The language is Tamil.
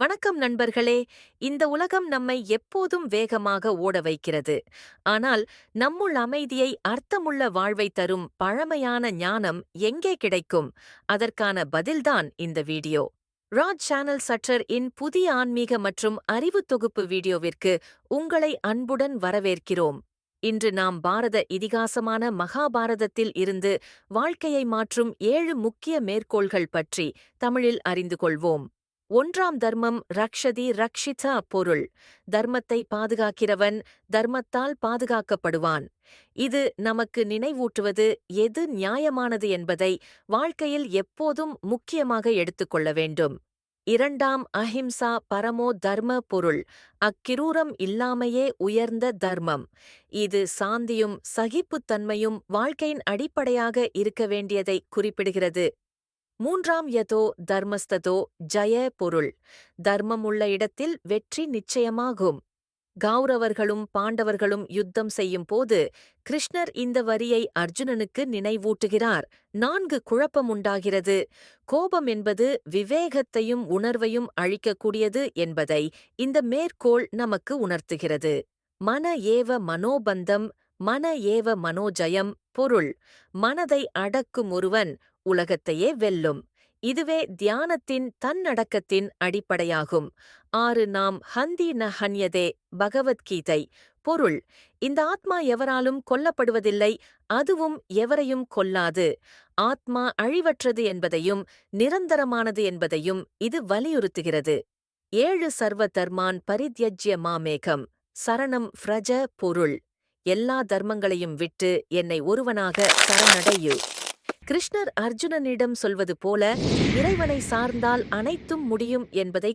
வணக்கம் நண்பர்களே. இந்த உலகம் நம்மை எப்போதும் வேகமாக ஓட வைக்கிறது. ஆனால் நம்முள் அமைதியை அர்த்தமுள்ள வாழ்வை தரும் பழமையான ஞானம் எங்கே கிடைக்கும்? அதற்கான பதில்தான் இந்த வீடியோ. ராஜ் சேனல் சற்றர் இன் புதிய ஆன்மீக மற்றும் அறிவு தொகுப்பு வீடியோவிற்கு உங்களை அன்புடன் வரவேற்கிறோம். இன்று நாம் பாரத இதிகாசமான மகாபாரதத்தில் இருந்து வாழ்க்கையை மாற்றும் ஏழு முக்கிய மேற்கோள்கள் பற்றி தமிழில் அறிந்து கொள்வோம். ஒன்றாம் தர்மம் ரக்ஷதி ரக்ஷிதா பொருள். தர்மத்தை பாதுகாக்கிறவன் தர்மத்தால் பாதுகாக்கப்படுவான். இது நமக்கு நினைவூட்டுவது எது நியாயமானது என்பதை வாழ்க்கையில் எப்போதும் முக்கியமாக எடுத்துக்கொள்ள வேண்டும். இரண்டாம் அஹிம்சா பரமோ தர்ம பொருள். அக்கிரூரம் இல்லாமையே உயர்ந்த தர்மம். இது சாந்தியும் சகிப்புத்தன்மையும் வாழ்க்கையின் அடிப்படையாக இருக்க வேண்டியதை குறிப்பிடுகிறது. மூன்றாம் யதோ தர்மஸ்ததோ ஜய பொருள். தர்மம் உள்ள இடத்தில் வெற்றி நிச்சயமாகும். கௌரவர்களும் பாண்டவர்களும் யுத்தம் செய்யும் போது கிருஷ்ணர் இந்த வரியை அர்ஜுனனுக்கு நினைவூட்டுகிறார். நான்கு குழப்பம் உண்டாகிறது. கோபம் என்பது விவேகத்தையும் உணர்வையும் அழிக்கக்கூடியது என்பதை இந்த மேற்கோள் நமக்கு உணர்த்துகிறது. மன ஏவ மனோபந்தம் மன ஏவ மனோஜயம் பொருள் மனதை அடக்கும் ஒருவன் உலகத்தையே வெல்லும். இதுவே தியானத்தின் தன்னடக்கத்தின் அடிப்படையாகும். ஆறு நாம் ஹந்தி ந ஹன்யதே பகவத்கீதை. பொருள் இந்த ஆத்மா எவராலும் கொல்லப்படுவதில்லை அதுவும் எவரையும் கொல்லாது. ஆத்மா அழிவற்றது என்பதையும் நிரந்தரமானது என்பதையும் இது வலியுறுத்துகிறது. ஏழு சர்வ தர்மான் பரித்யஜ்ய மாமேகம். சரணம் ஃப்ரஜ பொருள். எல்லா தர்மங்களையும் விட்டு என்னை ஒருவனாக சரணடையு. கிருஷ்ணர் அர்ஜுனனிடம் சொல்வது போல இறைவனை சார்ந்தால் அனைத்தும் முடியும் என்பதை